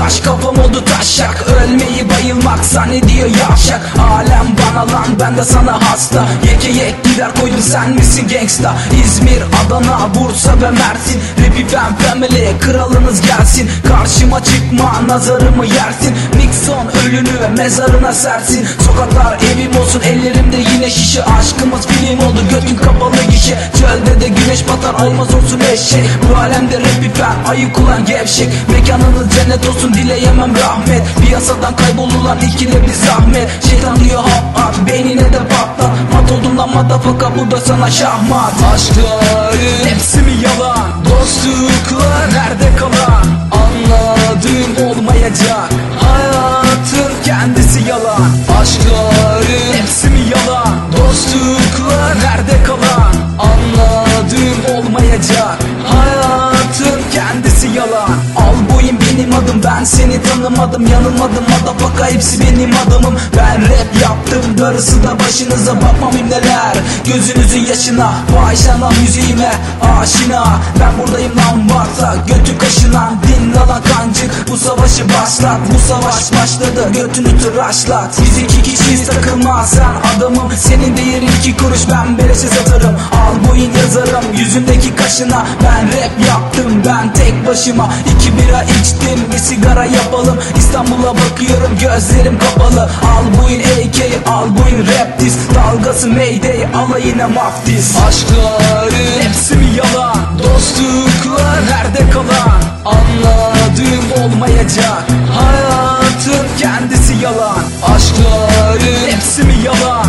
Yaş kafam oldu taşak. Ölmeyi bayılmak zannediyor yavşak. Alem bana lan ben de sana hasta. Yeke yek gider koydun sen misin gangsta? İzmir, Adana, Bursa ve Mersin. Rapi fem family kralınız gelsin. Karşıma çıkma nazarımı yersin. Nixon ölünü mezarına sersin. Sokaklar evim olsun ellerimde şişe Aşkımız film oldu götün kapalı gişe. Çölde de güneş batar olmaz olsun eşek. Bu alemde rapi fen ayık ulan gevşek. Mekanınız cennet olsun dileyemem rahmet. Piyasadan kaybolulan ikile bir zahmet. Şeytan diyor hap at beynine de patlat Mat oldum lan madafaka bu da sana şahmat. Aşkların hepsi mi yalan? Dostluklar nerede kalan? Anladığım olmayacak. Hayatın kendisi yalan. Aşkların olmayacak ben seni tanımadım Yanılmadım. Madafaka hepsi benim adımım Ben rap yaptım darısı da başınıza. Bakmam neler Gözünüzün yaşına. Fahişana müziğime aşina. Ben buradayım lan varsa götü kaşınan. Dinle lan kancık bu savaşı başlat. Bu savaş başladı götünü tıraşlat. Biz iki kişiyiz takılma sen. Adamım Senin değerin iki kuruş. Ben beleşe satarım. Al boyun yazarım yüzündeki kaşına. Ben rap yaptım ben tek başıma. İki bira içtim bir sigara yapalım İstanbul'a bakıyorum gözlerim kapalı Al bu in AK, al bu in rap diz Dalgası mayday, alayına maftiz Aşkların hepsi mi yalan? Dostluklar nerede kalan? Anladığım olmayacak Hayatın kendisi yalan Aşkların hepsi mi yalan?